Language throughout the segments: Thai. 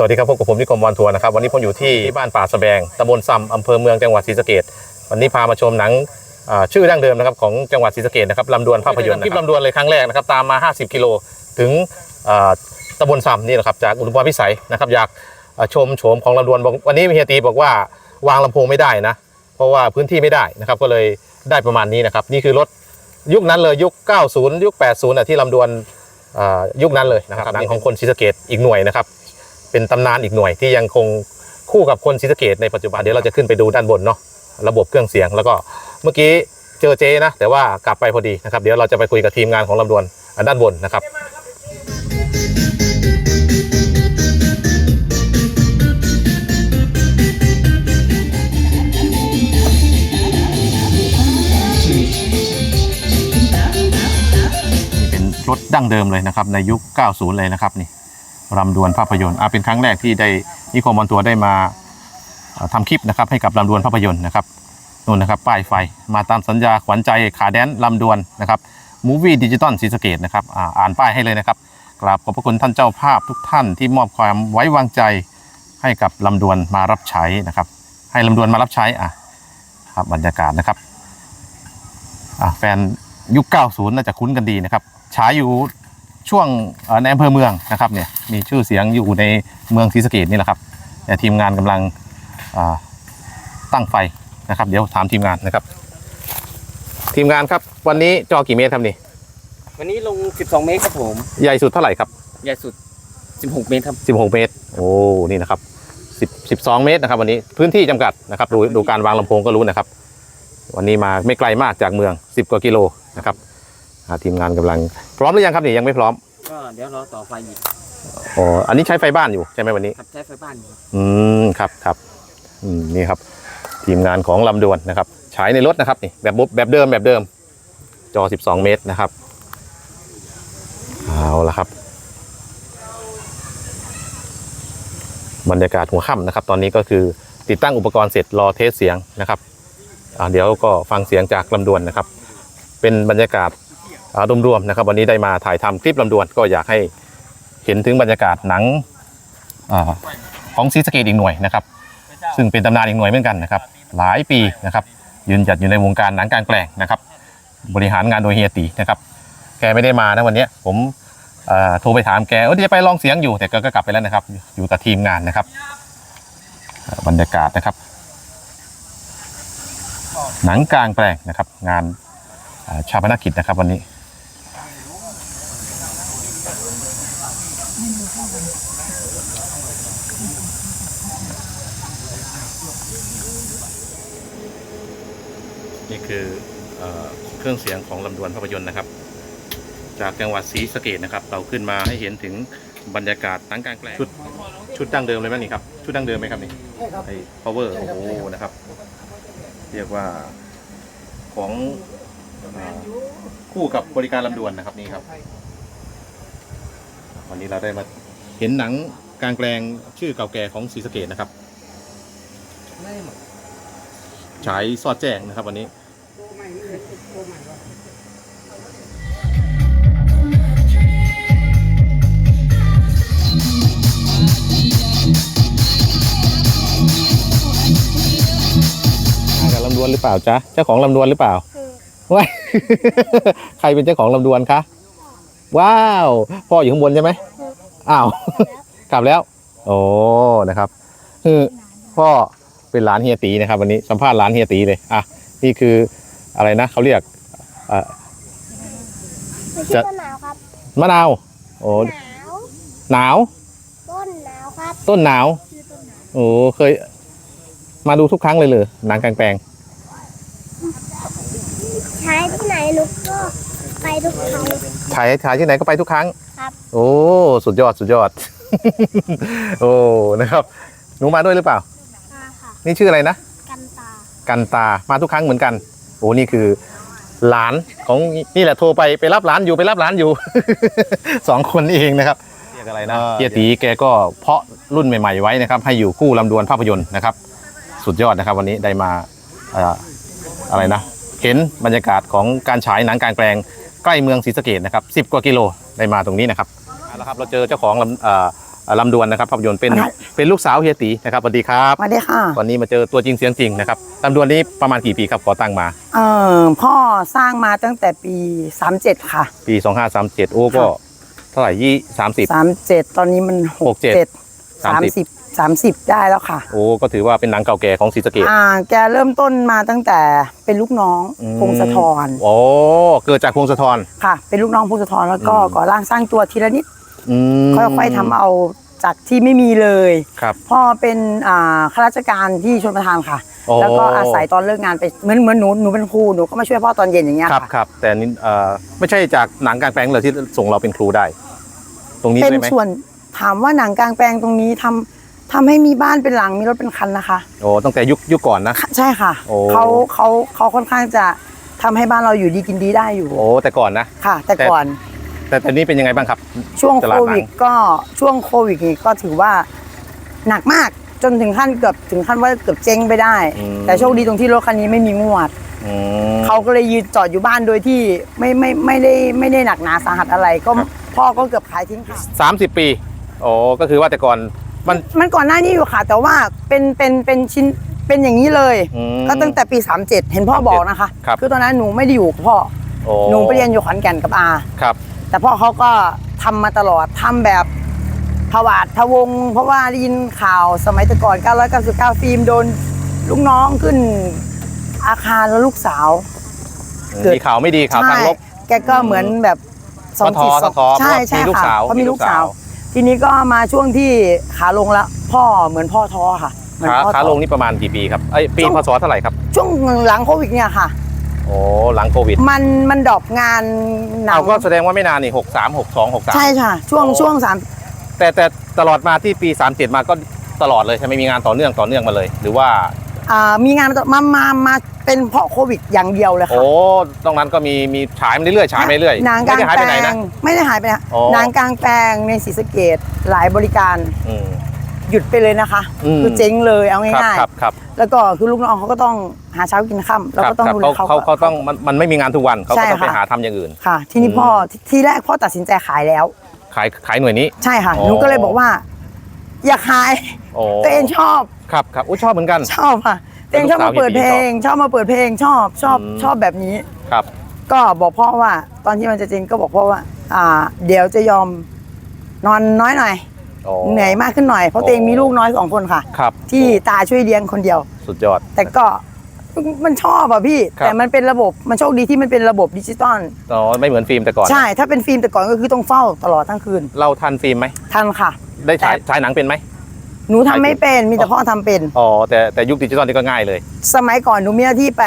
สวัสดีครับพบกับผมนิคมวันทัวร์นะครับวันนี้ผมอยู่ที่บ้านป่าสะแบงตำบลซำอำเภอเมืองจังหวัดศรีสะเกดวันนี้พามาชมหนังอ่าชื่อดั้งเดิมนะครับของจังหวัดศรีสะเกดนะครับลำดวนภาพยนตร์นะครับคลิปลำดวนเลยครั้งแรกนะครับตามมา 50 กิโลถึงอ่าตำบลซำนี่แหละครับจากอุดมพรพิสัยนะครับอยากอ่าชมโฉมของลำดวนบอกวันนี้เฮียตีบอกว่าวางลำโพงไม่ได้นะเพราะว่าพื้นที่ไม่ได้นะครับก็เลยได้ประมาณนี้นะครับนี่คือรถยุคนั้นเลยยุค 90 ยุค 80อะที่ลำดวนอ่ายุคนั้นเลยนะครับหนังของคนศรีสะเกดอีกหน่วยนะครับ เป็นตำนานอีกหน่วยที่ยังคงคู่กับคนศรีสะเกดในปัจจุบันเดี๋ยวเราจะขึ้นไปดูด้านบนเนาะระบบเครื่องเสียง แล้วก็เมื่อกี้เจอเจนะ แต่ว่ากลับไปพอดีนะครับเดี๋ยวเราจะไปคุยกับทีมงานของลำดวนด้านบนนะครับเป็นรถดั้งเดิมเลยนะครับในยุค 90 เลยนะครับนี่ รำดวนภาพยนตร์อะเป็นครั้งแรกที่ได้นิคมบอลทัวได้มาเอ่อทำคลิปนะครับให้กับลำดวนภาพยนตร์นะครับนู่นนะครับป้ายไฟมาตามสัญญาขวัญใจขาแดนลำดวนนะครับมูวี่ดิจิตอลซีสเกตนะครับอ่าอ่านป้ายให้เลยนะครับกราบขอบพระคุณท่านเจ้าภาพทุกท่านที่มอบความไว้วางใจให้กับลำดวนมารับใช้นะครับ ให้ลำดวนมารับใช้อะครับบรรยากาศนะครับอะแฟนยุค 90 น่าจะคุ้นกันดีนะครับฉายอยู่ ช่วงเอ่อในอำเภอเมืองนะครับเนี่ยมีชื่อเสียงอยู่ในเมืองศรีสะเกดนี่แหละครับแต่ทีมงานกำลังอ่าตั้งไฟนะครับ เดี๋ยวถามทีมงานนะครับ ทีมงานครับ วันนี้จอกี่เมตรครับนี่วันนี้ลง 12 เมตรครับผมใหญ่สุดเท่าไหร่ครับใหญ่สุด 16 เมตรครับ 16 เมตร โอ้นี่นะครับ10 12 เมตรนะครับ วันนี้พื้นที่จำกัดนะครับดูดูการวางลำโพงก็รู้นะครับ วันนี้มาไม่ไกลมากจากเมือง 10 กว่ากิโลนะครับอ่า ทีมงานกำลังพร้อมหรือยังครับนี่ยังไม่พร้อมก็เดี๋ยวรอต่อไฟอีกอ๋ออันนี้ใช้ไฟบ้านอยู่ใช่ไหมวันนี้ครับใช้ไฟบ้านอยู่ครับอืมครับครับอืมนี่ครับ ทีมงานของลำดวนนะครับฉายในรถนะครับนี่แบบบบแบบเดิมแบบเดิม จอ 12 เมตรนะครับเอาละครับ บรรยากาศหัวค่ำนะครับ ตอนนี้ก็คือติดตั้งอุปกรณ์เสร็จรอเทสเสียงนะครับอ่าเดี๋ยวก็ฟังเสียงจากลำดวนนะครับ เป็นบรรยากาศอ่า รวมๆนะครับ วันนี้ได้มาถ่ายทำคลิปลำดวนก็อยากให้เห็นถึงบรรยากาศหนังอของซีสเกตอีกหน่วยนะครับ ซึ่งเป็นตำนานอีกหน่วยเหมือนกันนะครับ หลายปีนะครับ ยืนหยัดอยู่ในวงการหนังกลางแปลงนะครับ บริหารงานโดยเฮียตีนะครับแกไม่ได้มานะวันนี้ผมโทรไปถามแกเออจะไปลองเสียงอยู่แต่แกก็กลับไปแล้วนะครับ อยู่กับทีมงานนะครับ บรรยากาศนะครับ หนังกลางแปลงนะครับ งานชาปนกิจนะครับวันนี้ นี่คือเออเครื่องเสียงของลำดวนภาพยนตร์นะครับ จากจังหวัดศรีสะเกดนะครับ เราขึ้นมาให้เห็นถึงบรรยากาศหนังกลางแปลงชุดชุดดั้งเดิมเลยไหมนี่ครับชุดดั้งเดิมไหมครับนี่ใช่ครับ ไอ้ power โอ้โหนะครับ เรียกว่าของเอ่อคู่กับบริการลำดวนนะครับนี่ครับ วันนี้เราได้มาเห็นหนังกลางแปลงชื่อเก่าแก่ของศรีสะเกดนะครับฉายสอดแจ้งนะครับวันนี้มากับลำดวนหรือเปล่าจ๊ะเจ้าของลำดวนหรือเปล่าว้าย ใครเป็นเจ้าของลำดวนคะว้าว พ่ออยู่ข้างบนใช่ไหมอ้าว กลับแล้ว โอ้นะครับคือพ่อ เป็นร้านเฮียตีนะครับ วันนี้สัมภาษณ์ร้านเฮียตีเลยอะนี่คืออะไรนะเขาเรียกเอ่อไม่จะใช่ต้นหนาวครับมะนาวโอ้หนาวหนาว ต้นหนาวครับต้นหนาวชื่อต้นหนาวโอ้เคย มาดูทุกครั้งเลยเลยหนังกลางแปลงใช้ที่ไหนลูกก็ไปทุกครั้งถ่ายถ่ายที่ไหนก็ไปทุกครั้งครับ โอ้สุดยอดสุดยอด โอ้นะครับหนูมาด้วยหรือเปล่ามาค่ะ นี่ชื่ออะไรนะ กันตา กันตา มาทุกครั้งเหมือนกัน โอ้นี่คือหลานของนี่แหละโทรไปไปรับหลานอยู่ไปรับหลานอยู่ สองคนนี่เองนะครับเรียกอะไรนะเฮียตีแกก็เพาะรุ่นใหม่ ๆ ไว้นะครับ ให้อยู่คู่ลำดวนภาพยนตร์นะครับ สุดยอดนะครับ วันนี้ได้มาเอ่ออะไรนะ เห็นบรรยากาศของการฉายหนังกลางแปลงใกล้เมืองศรีสะเกดนะครับ 10 กว่ากิโลได้มาตรงนี้นะครับเอาละครับเราเจอเจ้าของ ลำเอ่ออ่าลำดวนนะครับภาพยนตร์เป็นครับเป็นลูกสาวเฮียตีนะครับสวัสดีครับสวัสดีค่ะวันนี้มาเจอตัวจริงเสียงจริงนะครับลำดวนนี้ประมาณกี่ปีครับก่อตั้งมาเออพ่อสร้างมาตั้งแต่ปี 37 ค่ะ ปี 2537 โอ้ก็เท่าไหร่ยี่สามสิบ37ตอนนี้มัน67 67 30 30ได้แล้วค่ะ โอ้ก็ถือว่าเป็นหนังเก่าแก่ของศรีสะเกดอ่าแกเริ่มต้นมาตั้งแต่เป็นลูกน้องพงศธรโอ้เกิดจากพงศธรค่ะ เป็นลูกน้องพงศธรแล้วก็อืมก่อร่างสร้างตัวทีละนิดอืม ค่อยๆทำเอาจากที่ไม่มีเลยครับพ่อเป็นอ่าข้าราชการที่ชนประทานค่ะโอ้แล้วก็อาศัยตอนเลิกงานไปเหมือนเหมือนหนูหนูเป็นครูหนูก็มาช่วยพ่อตอนเย็นอย่างเงี้ยครับค่ะครับแต่นี่เอ่อไม่ใช่จากหนังกลางแปลงเลยที่ส่งเราเป็นครูได้ ตรงนี้เป็นด้วยไหมส่วนถามว่าหนังกลางแปลงตรงนี้ทำทำให้มีบ้านเป็นหลังมีรถเป็นคันนะคะโอ้ตั้งแต่ยุคยุคก่อนนะค่ะใช่ค่ะโอ้เขาเขาเขาค่อนข้างจะทำให้บ้านเราอยู่ดีกินดีได้อยู่ โอ้แต่ก่อนนะค่ะ แต่แต่ก่อน แต่ตอนนี้เป็นยังไงบ้างครับ ช่วงตโคลาดหนัง วิดก็ช่วงโควิดนี่ก็ถือว่าหนักมากจนถึงขั้นเกือบถึงขั้นว่าเกือบเจ๊งไปได้แต่โชคดีตรงที่รถคันนี้ไม่มีงวด อืม เขาก็เลยยืนจอดอยู่บ้านโดยที่ไม่ไม่ไม่ได้ไม่ได้หนักหนาสาหัสอะไรก็ครับ พ่อก็เกือบขายทิ้งค่ะ สามสิบปีโอ้ก็คือว่าแต่ก่อนมันมันก่อนหน้านี้อยู่ค่ะ แต่ว่าเป็นเป็นเป็นชิ้นเป็นอย่างนี้เลย อืม ก็ตั้งแต่ปี 37 เห็นพ่อบอกนะคะครับ อตอนนั้นหนูไม่ได้อยู่กับพ่อ โอ้หนูไปเรียนอยู่ขอนแก่นกับอา ครับ แต่พ่อเขาก็ทำมาตลอดทำแบบผวาดพะวง เพราะว่าได้ยินข่าวสมัยแต่ก่อน 999 ฟิล์มโดนลูกน้องขึ้นอาคารแล้วลูกสาวเกิดมีข่าวไม่ดีข่าวทางลบแกก็เหมือนแบบสองจิตสองท้อๆใช่ใช่มีลูกค่ะสาวเพราะมีมีลูลูกกสาวสาว ทีนี้ก็มาช่วงที่ขาลงแล้วพ่อเหมือนพ่อท้อค่ะเหมือนขาพ่อขาท้อลงนี่ประมาณกี่ปีครับไอ้ยปีช่วงพศเท่าไหร่ครับ ช่วงหลังโควิดเนี่ยค่ะ โอ้หลังโควิดมันมันดรอปงานหนัเอางก็แสดงว่าไม่นานนี่หกสามหกสองหกสามใช่ค่ะ ช่วงโอ้ช่วงสามแต่แต่ตลอดมาที่ปีสามเจ็ดมาก็ตลอดเลยใช่ไหมมีงานต่อเนื่องต่อเนื่องมาเลย หรือว่าอ่ามีงานมามามาเป็นเพราะโควิดอย่างเดียวเลยโอ้ค่ะตรงนั้นก็มีมีฉายมาเรื่อยๆฉายมาเรื่อยๆหนังกไม่ลางได้หายแปไปลไหนนะ งไม่ได้หายไปนะโอ้ หนังกลางแปลงในศรีสะเกดหลายบริการ อืม หยุดไปเลยนะคะอืม คือเจ๊งเลยเอาครับง่ายครับครับๆ แล้วก็คือลูกน้องเขาก็ต้องหาเช้ากินค่ำเราก็ต้องครับดูแลเขาเขาเขาเขาต้องมันมันไม่มีงานทุกวันเขาใช่ก็ต้องไปค่ะ หาทำอย่างอื่น ค่ะ ทีนี้อืมพ่อททีแรกพ่อตัดสินใจขายแล้ว ขายขายหน่วยนี้ ใช่ค่ะอ๋อ หนูก็เลยบอกว่า อย่าขายโอ้ตัวเองชอบครับครับอุ้ยชอบเหมือนกัน ชอบค่ะตัวเองชอบมาเปิดเพลง ชอบมาเปิดเพลงชอบชอบอืม ชอบแบบนี้ ครับ ก็บอกพ่อว่า ตอนที่มันจะจริงก็บอกพ่อว่า อ่า เดี๋ยวจะยอมนอนน้อยหน่อยโอ้ เหนื่อยมากขึ้นหน่อยเพราะตัวเองมีลูกน้อยสองคนค่ะ ครับ ที่ตาช่วยเลี้ยงคนเดียว สุดยอด แต่ก็มันชอบอะพี่ ครับ แต่มันเป็นระบบมันโชคดีที่มันเป็นระบบดิจิตอลอ๋อไม่เหมือนฟิล์มแต่ก่อน ใช่ถ้าเป็นฟิล์มแต่ก่อนก็คือต้องเฝ้าตลอดทั้งคืนเราทันฟิล์มไหม ทันค่ะ ได้ฉายแต่ฉายหนังเป็นไหม หนูทำไม่เป็นมีแต่พ่อทำเป็น อ๋อ แต่แต่ยุคดิจิตอลนี่ก็ง่ายเลยสมัยก่อนหนูมีหน้าที่ไป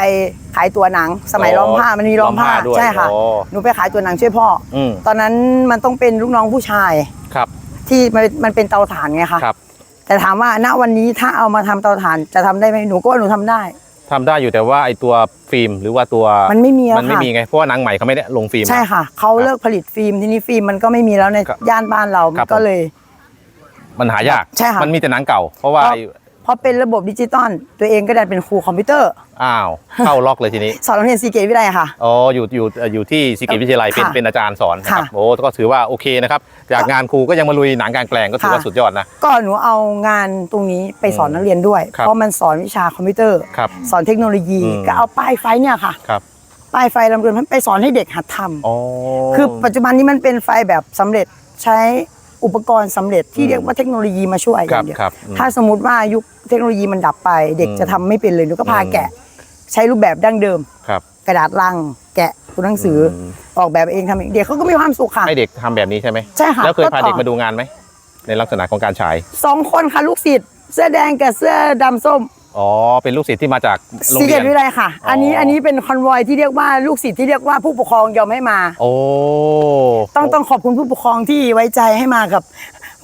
ขายตัวหนัง สมัยอ๋อล้อมผ้ามันมีล้อมผ้าด้วยใช่ค่ะอ๋อหนูไปขายตัวหนังช่วยพ่อ อืมตอนนั้นมันต้องเป็นลูกน้องผู้ชาย ครับ ที่มันมันเป็นเตาถ่านไงคะครับ แต่ถามว่าณวันนี้ถ้าเอามาทำเตาถ่านจะทำได้ไหมหนูก็ว่าหนูทำได้ ทำได้อยู่แต่ว่าไอตัวฟิล์มหรือว่าตัวมันไม่มีแล้วมันไม่ค่ะมีไงเพราะว่าหนังใหม่เขาไม่ได้ลงฟิล์ม ใช่ค่ะเขาเลิกผลิตฟิล์มทีนี้ฟิล์มมันก็ไม่มีแล้วในครับย่านบ้านเราครับก็เลย มันหายาก ใช่ค่ะมันมีแต่หนังเก่า เพราะว่าเพราะไอ้เพราะเป็นระบบดิจิตอลตัวเองก็ดันเป็นครูคอมพิวเตอร์ อ้าว เข้าล็อกเลยทีนี้ สอนโรงเรียนซีเกตวิทยาลัยค่ะ อ๋อ อยู่อยู่เอ่ออยู่ที่ศิกิวิทยาลัยเป็นค่ะเป็นอาจารย์สอนนะครับค่ะโอ้ก็ถือว่าโอเคนะครับ จากงานครูก็ยังมาลุยหนังกลางแปลงก็ถือว่าค่ะสุดยอดนะ ก็หนูเอางานตรงนี้ไปสอนอืมนักเรียนด้วยครับเพราะมันสอนวิชาคอมพิวเตอร์ครับสอนเทคโนโลยีอืมก็เอาป้ายไฟเนี่ยค่ะครับป้ายไฟลำเรือนไปสอนให้เด็กหัดทำอ๋อคือปัจจุบันนี้มันเป็นไฟแบบสำเร็จใช้ อุปกรณ์สำเร็จที่อืมเรียกว่าเทคโนโลยีมาช่วยอครัย่าบงเดียวครับอืมถ้าสมมติว่ายุคเทคโนโลยีมันดับไป เด็กอืมจะทำไม่เป็นเลยหนูก็พาอืมแกะ ใช้รูปแบบดั้งเดิมครับกระดาษลังแกะตัวหนังสืออมออกแบบเองทำเองเด็กเขาก็มีความสุขค่ะให้เด็กทำแบบนี้ใช่ไหมใช่ค่ะแล้วเคยพาต่อเด็กมาดูงานไหมในลักษณะของการฉายสองคนค่ะลูกศิษย์เสื้อแดงกับเสื้อดำส้ม อ๋อ เป็นลูกศิษย์ที่มาจากโรงซีเกเรียตนวิทยาลัยค่ะ อ๋ออั อันนี้อันนี้เป็นคอนวอยที่เรียกว่าลูกศิษย์ที่เรียกว่าผู้ปกครองยอมให้มา โอ้ต้องต้องขอบคุณผู้ปกครองที่ไว้ใจให้มากับ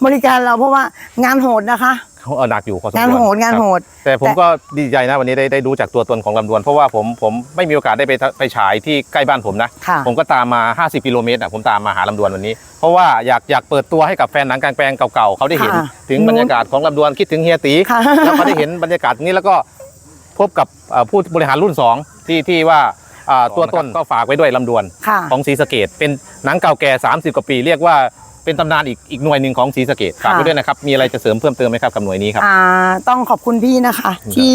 บริการเราเพราะว่างานโหดนะคะ เขาเอาหนักอยู่พอสมควรงานโหดงานโหดครับแต่ผมก็ดีใจนะวันนี้ได้ได้รู้จากตัวตนของลำดวน เพราะว่าผมผมไม่มีโอกาสได้ไปไปฉายที่ใกล้บ้านผมนะ ค่ะ ผมก็ตามมา 50 กิโลเมตรอะผมตามมาหาลำดวนวันนี้ เพราะว่าอยากอยากเปิดตัวให้กับแฟนหนังกลางแปลงเก่าๆเขาได้เห็น ค่ะถึงบรรยากาศของลำดวนคิดถึงเฮียตีค่ะ แล้วเขาได้เห็นบรรยากาศนี้แล้วก็พบกับเอ่อผู้บริหารรุ่น2ที่ที่ว่าอ่าตัวต้นก็ฝากไว้ด้วยลำดวน ค่ะ ของศรีสะเกดเป็นหนังเก่าแก่ 30 กว่าปี เรียกว่า เป็นตำนานอีกอีกหน่วยหนึ่งของศรีสะเกดฝากไว้ด้วยนะครับ มีอะไรจะเสริมเพิ่มเติมไหมครับกับหน่วยนี้ครับ อ่าต้องขอบคุณพี่นะคะ ที่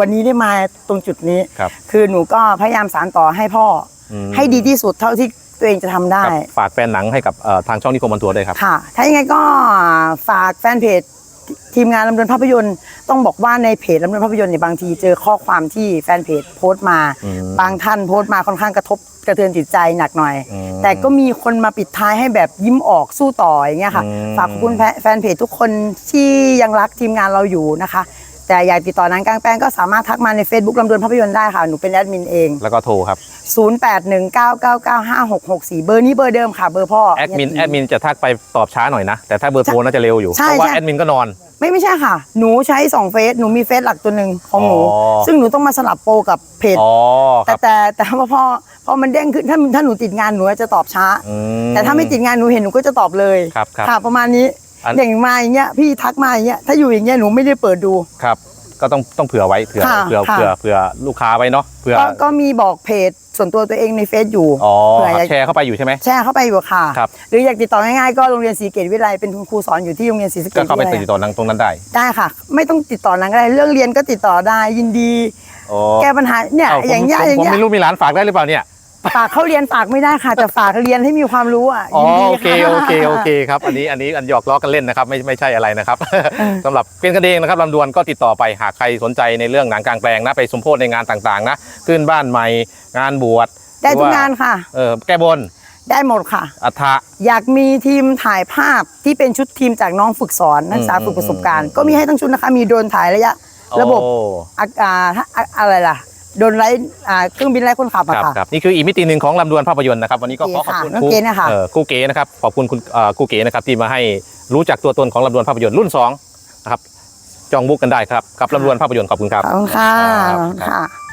วันนี้ได้มาตรงจุดนี้ครับคือหนูก็พยายามสานต่อให้พ่ออม ให้ดีที่สุดเท่าที่ตัวเองจะทำได้ ครับฝากแฟนหนังให้กับเอ่อทางช่องนิคมบันทัวร์ด้วยครับ ค่ะ ถ้ายังไงก็ฝากแฟนเพจทีมงานลำดวนภาพยนตร์ ต้องบอกว่าในเพจลำดวนภาพยนตร์เนี่ยบางทีเจอข้อความที่แฟนเพจโพสต์มา อืม บางท่านโพสต์มาค่อนข้างกระทบ กระเทือนจิตใจหนักหน่อย อืม แต่ก็มีคนมาปิดท้ายให้แบบยิ้มออกสู้ต่ออย่างเงี้ยค่ะ อืม ฝากขอบคุณแฟแฟนเพจทุกคนที่ยังรักทีมงานเราอยู่นะคะ แต่อยากติดต่อนางกลางแปลงก็สามารถทักมาใน Facebook ลำดวนภาพยนตร์ได้ค่ะ หนูเป็นแอดมินเอง แล้วก็โทรครับ 0819995664 เบอร์นี้เบอร์เดิมค่ะ เบอร์พ่อ แอดมินเยแอดมินจะทักไปตอบช้าหน่อยนะ แต่ถ้าเบอร์โทรน่าจะเร็วอยู่ ใช่เพราะว่าใช่ แอดมินก็นอน ไม่ไม่ใช่ค่ะ หนูใช้สองเฟซหนูมีเฟซหลักตัวหนึ่งของหนู อ๋อ ซึ่งหนูต้องมาสลับโปรกับเพจ อ๋อคแต่รับ แต่แต่ว่าพอ พอมันเด้งขึ้นถ้าถ้าหนูติดงานหนูจะตอบช้า อื แต่ถ้าไม่ติดงานหนูเห็นหนูก็จะตอบเลยครับครับค่ะประมาณนี้อัน อย่างมาอย่างเงี้ยพี่ทักมาอย่างเงี้ยถ้าอยู่อย่างเงี้ยหนูไม่ได้เปิดดู ครับ ก็ต้องต้องเผื่อไว้เผื่อค่ะเผื่อค่ะ เผื่อเผื่อลูกค้าไว้เนาะเผื่อก็ก็มีบอกเพจส่วนตัวตัวเองในเฟซอยู่ อ๋อเผื่ออยาก แชร์เข้าไปอยู่ใช่ไหม แชร์เข้าไปอยู่ค่ะ ครับ หรืออยากติดต่อง่ายๆก็โรงเรียนศรีเกตวิไลเป็นคุณครูสอนอยู่ที่โรงเรียนศรีสะเกก็ตเข้าไปวิไลติดต่อทางตรงนั้นได้ได้ค่ะ ไม่ต้องติดต่อนางก็ได้เรื่องเรียนก็ติดต่อได้ยินดี อ๋อแก้ปัญหาเนี่ยเผมอย่างเงี้ยผมอย่างผมเงี้ย ไม่รู้มีร้านฝากได้หรือเปล่าเนี่ย ฝากเขาเรียนฝากไม่ได้ค่ะแต่ฝากเรียนให้มีความรู้อะอ๋อยินดีโอเคค่ะโอเคโอเคครับอันนี้อันนี้อันหยอกล้อกันเล่นนะครับไม่ไม่ใช่อะไรนะครับ สำหรับเป็นกันเองนะครับลำดวนก็ติดต่อไปหากใครสนใจในเรื่องหนังกลางแปลงนะไปสมโพธในงานต่างๆนะขึ้นบ้านใหม่งานบวชได้ทุกหรือว่งานค่ะ เออแก้บนได้หมดค่ะ อัฐะ อยากมีทีมถ่ายภาพที่เป็นชุดทีมจากน้องฝึกสอนนักศึกษาอืมฝึกประสบการณ์ อืม ก็มีให้ทั้งชุดนะคะ มีโดรนถ่ายระยะ ระบบโอ้อ่าอ่าอ่าอะไรล่ะ โดรนไร้อ่าเครื่องบินไร้คนขับคอะรับค่ะ ครับนี่คืออีกมิติหนึ่งของลำดวนภาพยนตร์นะครับวันนี้ก็ขอขอบคุณโอเคค่ะครูน้องเก๋นะคะ เออครูเก๋นะครับขอบคุณคุณเอ่อครูเก๋นะครับที่มาให้รู้จักตัวตนของลำดวนภาพยนตร์รุ่นสองนะครับจองบุ๊กกันได้ครับกับลำดวนภาพยนตร์ขอบคุณครับ ขอบคุณค่ะครับขอบคุณค่ะ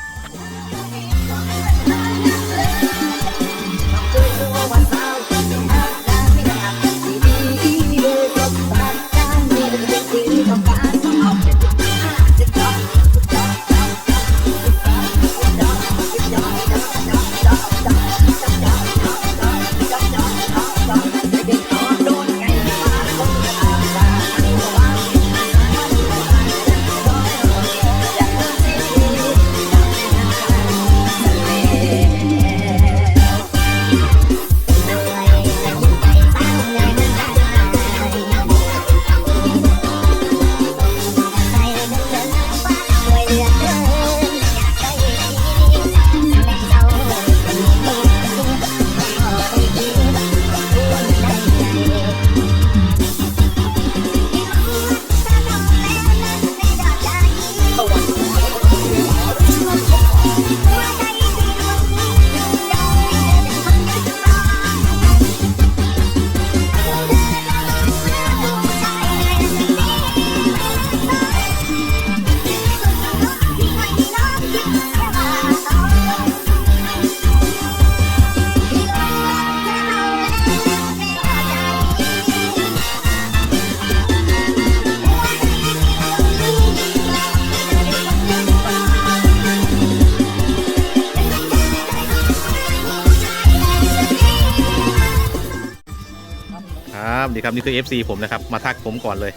ดีครับ นี่คือ FC ผมนะครับ มาทักผมก่อนเลย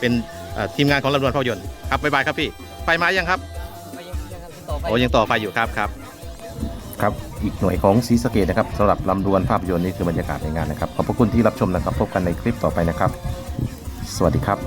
เป็นเอ่อทีมงานของลำดวนภาพยนตร์ครับบ๊ายบายครับพี่ไฟมายังครับโอ้ยังต่อไฟอยู่ครับครับ ครับอีกหน่วยของศรีสะเกดนะครับสำหรับลำดวนภาพยนตร์นี่คือบรรยากาศในงานนะครับ ขอบพระคุณที่รับชมนะครับ พบกันในคลิปต่อไปนะครับ สวัสดีครับ